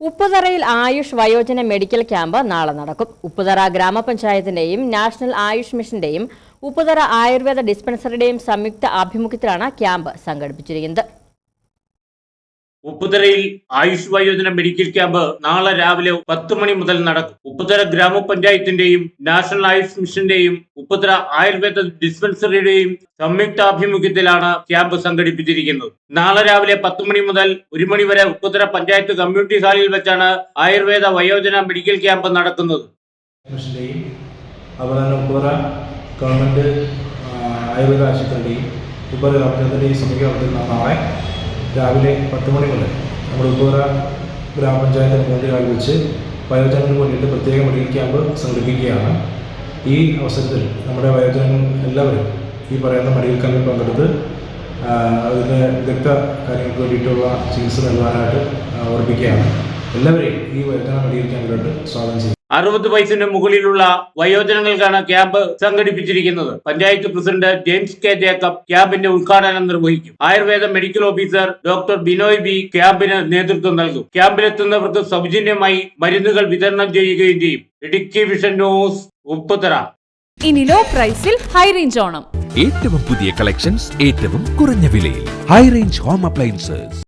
ഉപ്പുതറയിൽ ആയുഷ് വയോജന medical camp നാളെ നടക്കും. ഉപ്പുതറ ഗ്രാമപഞ്ചായത്തിന്റെയും നാഷണൽ ആയുഷ് മിഷന്റെയും ഉപ്പുതറ ആയുർവേദ ഡിസ്പെൻസറിയുടെയും സംയുക്ത ആഭിമുഖ്യത്തിലാണ് ക്യാമ്പ് സംഘടിപ്പിച്ചിരിക്കുന്നത്. ഉപ്പുതറയിൽ ആയുഷ് വയോജന മെഡിക്കൽ ക്യാമ്പ് നാളെ രാവിലെ പത്ത് മണി മുതൽ നടക്കും. ഉപ്പുതറ ഗ്രാമപഞ്ചായത്തിന്റെയും നാഷണൽ ആയുഷ് മിഷന്റെയും ഉപ്പുതറ ആയുർവേദ ഡിസ്പെൻസറിയുടെയും സംയുക്താഭിമുഖ്യത്തിലാണ് ക്യാമ്പ് സംഘടിപ്പിച്ചിരിക്കുന്നത്. നാളെ രാവിലെ പത്ത് മണി മുതൽ ഒരു മണി വരെ ഉപ്പുതറ പഞ്ചായത്ത് കമ്മ്യൂണിറ്റി ഹാളിൽ വെച്ചാണ് ആയുർവേദ വയോജന മെഡിക്കൽ ക്യാമ്പ് നടക്കുന്നത്. ഗവൺമെന്റ് ആയുർവേദ ആശുപത്രിയുടെയും ഉപ്പുതറ സംയുക്ത രാവിലെ പത്ത് മണി മുതൽ നമ്മുടെ ഉപ്പുറ ഗ്രാമപഞ്ചായത്ത് മുന്നിൽ ആലോചിച്ച് വയോജനങ്ങൾക്ക് വേണ്ടിയിട്ട് പ്രത്യേക മെഡിക്കൽ ക്യാമ്പ് സംഘടിപ്പിക്കുകയാണ്. ഈ അവസരത്തിൽ നമ്മുടെ വയോജനങ്ങൾ എല്ലാവരും ഈ പറയുന്ന മെഡിക്കൽ ക്യാമ്പിൽ പങ്കെടുത്ത് അതിന്റെ വിദഗ്ധ കാര്യങ്ങൾക്ക് വേണ്ടിയിട്ടുള്ള ചികിത്സ നൽകാനായിട്ട് ഓർപ്പിക്കുകയാണ് എല്ലാവരെയും ഈ വയോജന മെഡിക്കൽ ക്യാമ്പിലോട്ട് സ്വാഗതം ചെയ്യുന്നു. അറുപത് വയസ്സിന് മുകളിലുള്ള വയോജനങ്ങൾക്കാണ് ക്യാമ്പ് സംഘടിപ്പിച്ചിരിക്കുന്നത്. Panchayat president James K Jacob ക്യാമ്പിന്റെ ഉദ്ഘാടനം നിർവഹിക്കും. Ayurveda medical officer doctor Binoy B ക്യാമ്പിന് നേതൃത്വം നൽകും. ക്യാമ്പിലെത്തുന്നവർക്ക് സൗജന്യമായി മരുന്നുകൾ വിതരണം ചെയ്യുകയും ചെയ്യും. Idukki vision news Upputhara. ഇനി ലോ പ്രൈസിൽ ഹൈ റേഞ്ച് ഓണം. ഏറ്റവും പുതിയ കളക്ഷൻസ് ഏറ്റവും കുറഞ്ഞ വിലയിൽ. High range home appliances